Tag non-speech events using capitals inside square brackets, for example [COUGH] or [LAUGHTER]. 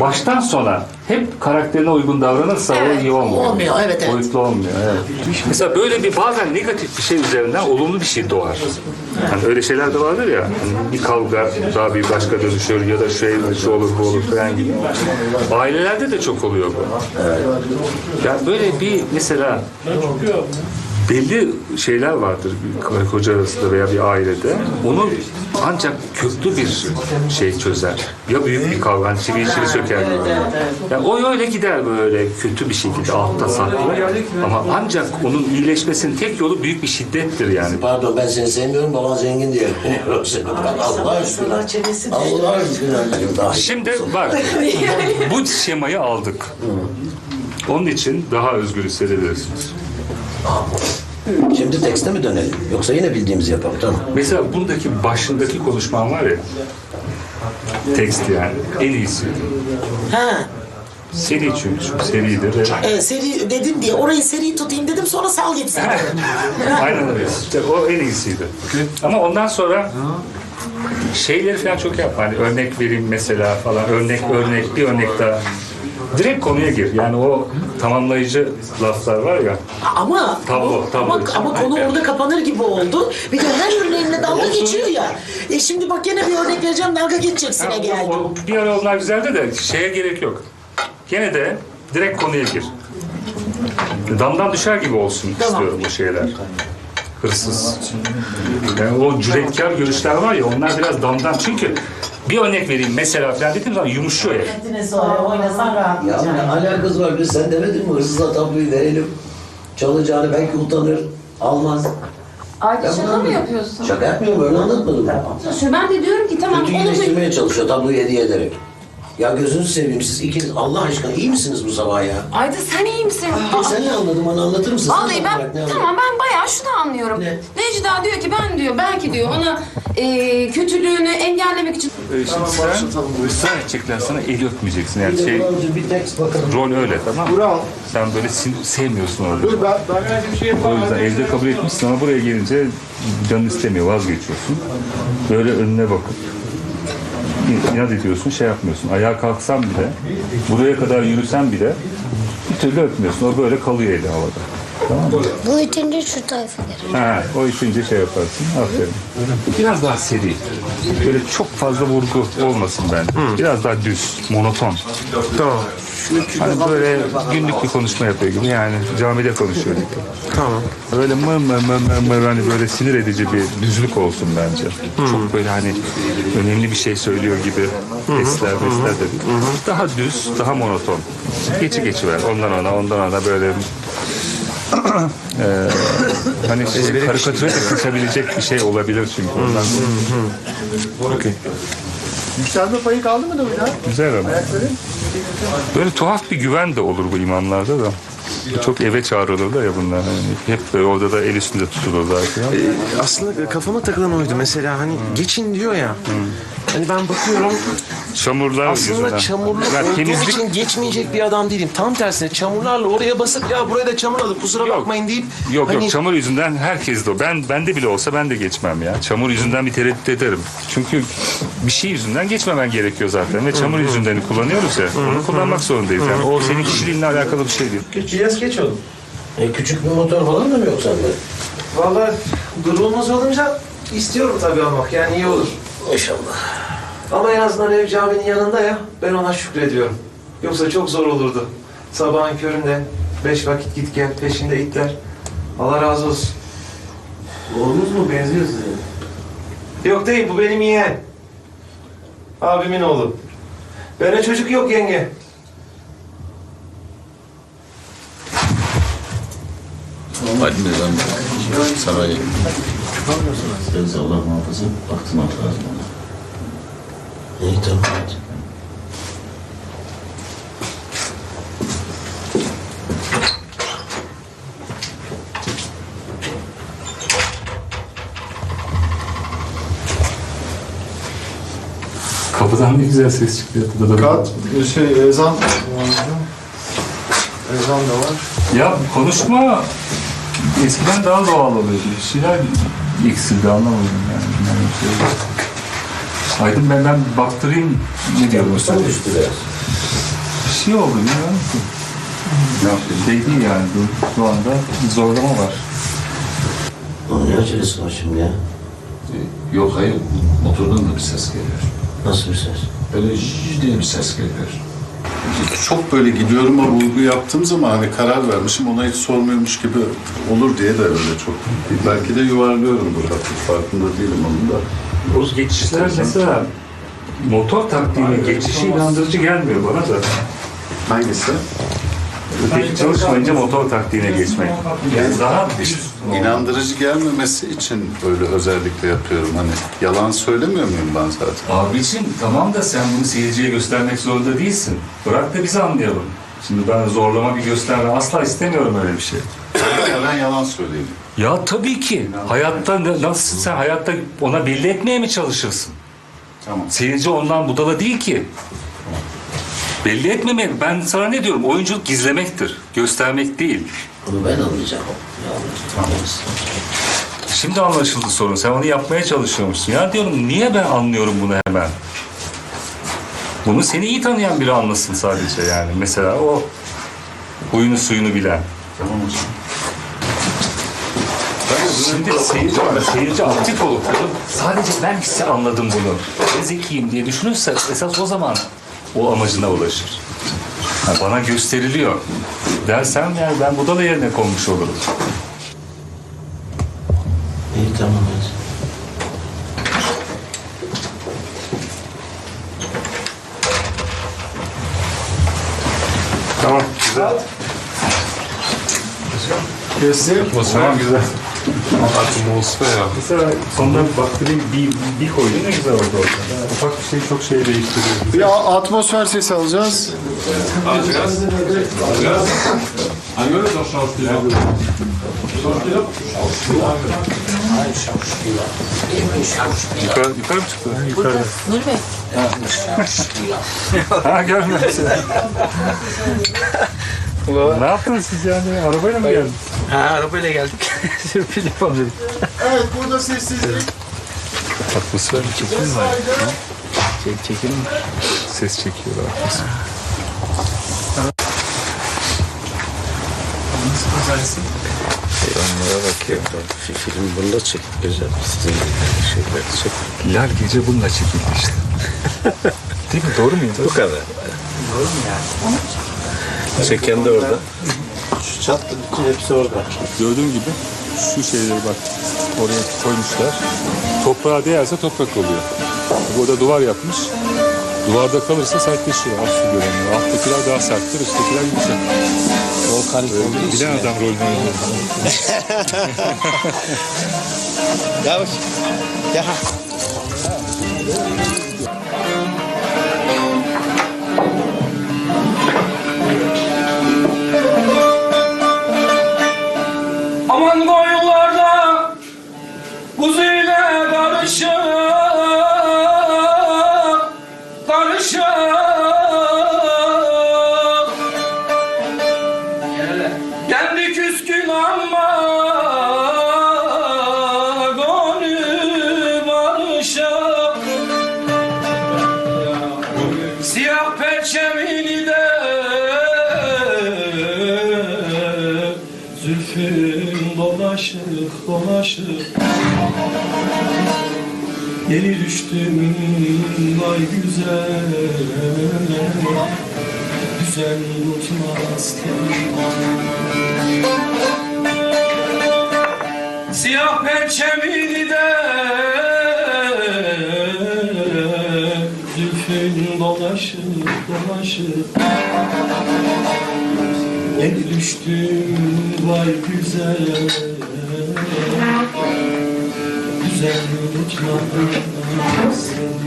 baştan sona hep karakterine uygun davranırsa Evet, o iyi olmuyor. olmuyor, evet, evet. Boyutlu olmuyor. Evet. Mesela böyle bir bazen negatif bir şey üzerinden olumlu bir şey doğar. Hani öyle şeyler de vardır ya. hani bir kavga daha bir başka dönüşür ya da şey şu olur bu olur falan gibi. Ailelerde de çok oluyor bu. Yani böyle bir mesela belli şeyler vardır bir koca arasında veya bir ailede. Onu ancak köklü bir şey çözer. Ya büyük bir kavga, hani çivi çivi söker gibi. Yani o öyle gider böyle kötü bir şekilde altta saklı. Ama ancak onun iyileşmesinin tek yolu büyük bir şiddettir yani. Pardon ben seni sevmiyorum baban zengin diye. [LAUGHS] Allah aşkına. Allah aşkına. Şimdi bak [LAUGHS] bu şemayı aldık. Onun için daha özgür hissedebilirsiniz. Şimdi tekste mi dönelim? Yoksa yine bildiğimizi yapalım tamam. Mesela bundaki başındaki konuşman var ya tekst yani en iyisi. Ha, Seri çünkü çok seridir. e, seri dedim diye orayı seri tutayım dedim sonra sal gitsin. Aynen öyle. İşte o en iyisiydi. Ama ondan sonra şeyleri falan çok yapma. Hani örnek vereyim mesela falan. Örnek, örnek, bir örnek daha. Direkt konuya gir. Yani o tamamlayıcı laflar var ya. Ama, Tablo, tablo ama, için. ama konu orada kapanır gibi oldu. Bir de her örneğinle dalga geçiyor ya. E şimdi bak gene bir örnek vereceğim dalga geçeceksine o- bir ara onlar güzeldi de şeye gerek yok. Gene de direkt konuya gir. Damdan düşer gibi olsun istiyorum bu şeyler. Hırsız. Yani o cüretkar görüşler var ya onlar biraz damdan çünkü bir örnek vereyim mesela falan dediğim zaman yumuşuyor ya. Kendine sonra oynasan. Ya ne alakası var? Biz sen demedin mi hırsıza tabloyu verelim. Çalacağını belki utanır. Almaz. Ay Ya şaka mı yapıyorsun? Şaka yapmıyorum öyle anlatmadım. Şu ben de diyorum ki tamam Kötü onu da... iyileştirmeye çalışıyor tabloyu hediye ederek. Ya gözünüzü seveyim siz ikiniz Allah aşkına iyi misiniz bu sabah ya? Ayda sen iyi misin? Ya sen ne anladın bana anlatır mısın? Sen Vallahi tam olarak ne ben anladın? tamam ben bayağı şunu anlıyorum. Ne? Necda diyor ki ben diyor belki diyor ona e, kötülüğünü engellemek için Ee, Şimdi sen ısrar edecekler sana eli öpmeyeceksin yani şey bir tekst bakalım. rol öyle tamam mı? Burak. Sen böyle sin- sevmiyorsun orada. Dur ben, ben öyle bir şey O yapamam. yüzden evde kabul etmişsin ama buraya gelince canın istemiyor, vazgeçiyorsun. Böyle önüne bakıp inat ediyorsun, şey yapmıyorsun. Ayağa kalksan bile, buraya kadar yürüsen bile bir türlü öpmüyorsun. O böyle kalıyor eli havada. Tamam mı? Bu itince şu tayfa gelir. Ha, o itince şey yaparsın. Aferin. Biraz daha seri. Böyle çok fazla vurgu olmasın bence. Biraz daha düz, monoton. Tamam. Hani böyle günlük bir konuşma yapıyor gibi yani camide konuşuyor gibi. Tamam. Böyle mır mır mır mır mır hani böyle sinir edici bir düzlük olsun bence. Çok böyle hani önemli bir şey söylüyor gibi esler besler de değil. Daha düz, daha monoton. Geçi geçi ver. Ondan ona, ondan ona böyle eee hani şey, karikatüre de kaçabilecek bir şey olabilir çünkü ondan. Okey. Yükselme payı kaldı mı da daha? Güzel ama. Böyle tuhaf bir güven de olur bu imamlarda da. Çok eve çağrılırlar ya bunlar. Hani hep böyle orada da el üstünde tutulurlar falan. Ee, aslında kafama takılan oydu. Mesela hani geçin diyor ya. Hani ben bakıyorum Çamurlar aslında yüzünden. çamurlu olduğum temizlik için geçmeyecek bir adam değilim. Tam tersine çamurlarla oraya basıp ya buraya da çamur alıp kusura Yok. bakmayın deyip Yok hani yok çamur yüzünden herkes de o. Ben bende bile olsa ben de geçmem ya. Çamur yüzünden bir tereddüt ederim. Çünkü bir şey yüzünden geçmemen gerekiyor zaten ve çamur yüzünden kullanıyoruz ya. Onu kullanmak zorundayız. Yani o senin kişiliğinle alakalı bir şey değil. biraz geç oldu. E, küçük bir motor falan da mı yok sende? Vallahi durumumuz olunca istiyorum tabii almak. Yani iyi olur. İnşallah. Ama en azından ev caminin yanında ya. Ben ona şükrediyorum. Yoksa çok zor olurdu. Sabahın köründe beş vakit git gel peşinde itler. Allah razı olsun. Oğlunuz mu benziyor size? Yok değil bu benim yeğen. Abimin oğlu. Bana çocuk yok yenge. Hadi ben saraya Deniz Allah muhafaza baktım lazım ona. İyi tamam. hadi. Kapıdan ne güzel ses çıkıyor. Kat, şey, ezan Ezan da var. Ya konuşma eskiden daha doğal oluyordu. Şeyler eksildi anlamadım yani. Yani şey- Aydın ben ben baktırayım ne diyor bu Sen düştü biraz. şey oldu bilmiyorum ki. Şey değil yani bu, şu anda bir zorlama var. Onun ne acelesi var şimdi ya? Yok hayır, motordan da bir ses geliyor. Nasıl bir ses? Böyle zzz diye bir ses geliyor. Çok böyle gidiyorum'a vurgu yaptığım zaman hani karar vermişim ona hiç sormuyormuş gibi olur diye de öyle çok. Belki de yuvarlıyorum burada. Farkında değilim onun da. O geçişler mesela motor taktiğinin geçişi inandırıcı gelmiyor bana da. Hangisi? Çalışmayınca motor taktiğine geçmek. Yani daha İnandırıcı gelmemesi için böyle özellikle yapıyorum. Hani yalan söylemiyor muyum ben zaten? Abicim tamam da sen bunu seyirciye göstermek zorunda değilsin. Bırak da biz anlayalım. Şimdi ben zorlama bir gösterme asla istemiyorum öyle bir şey. Ya ben yalan söyleyeyim. Ya tabii ki. Hayatta nasıl sen hayatta ona belli etmeye mi çalışırsın? Tamam. Seyirci ondan budala değil ki. Belli etmemek. Ben sana ne diyorum? Oyunculuk gizlemektir. Göstermek değil. Bunu ben anlayacağım. Yalnız. Şimdi anlaşıldı sorun. Sen onu yapmaya çalışıyormuşsun. Ya diyorum niye ben anlıyorum bunu hemen? Bunu seni iyi tanıyan biri anlasın sadece yani. Mesela o huyunu suyunu bilen. Tamam hocam. Şimdi seyirci, seyirci aktif olup sadece ben size anladım bunu. Ben zekiyim diye düşünürse esas o zaman o amacına ulaşır. Ha, bana gösteriliyor dersem yani ben budala yerine konmuş olurum. İyi tamam hadi. Tamam güzel. Kesin. Tamam güzel. Mesela sonunda bakteri bir, bir koydu ne güzel oldu orada. Ufak bir şey çok şey değiştiriyor. Bir a- atmosfer sesi alacağız. Yukarı, yukarı mı çıktı? Yukarı. Nur Bey. ha görmemişsin. [LAUGHS] ne yaptınız siz yani? Arabayla mı geldiniz? Ha arabayla geldik. [LAUGHS] Sürpriz yapalım dedik. Evet burada sessizlik. Atmosfer Çekim mi var? Çek, çekim mi? ses çekiyorlar. Atmosfer. Onlara bakıyorum. Film bunda çek. Güzel. Sizin şeyler çek. Lal gece bununla çekildi işte. [LAUGHS] Değil mi? Doğru muyum? Bu kadar. Doğru mu yani? Çeken de orada. Şu çatlı bütün hepsi orada. Gördüğün gibi şu şeyleri bak oraya koymuşlar. Toprağa değerse toprak oluyor. Burada duvar yapmış. Duvarda kalırsa sertleşiyor. Az su görünüyor. Alttakiler daha serttir, üsttekiler yumuşak. Volkanik olduğu için. Bilen adam rolünü oynuyor. [LAUGHS] Gel bak. Kendi küskün ama Gönlüm alışık Siyah perçemini de Zülfün dolaşık dolaşık Yeni düştüm ay güzel Güzel unutmazken Siyah perçemini de Zülfün dolaşık dolaşık Yeni düştüm vay güzel. Güzel unutmazsın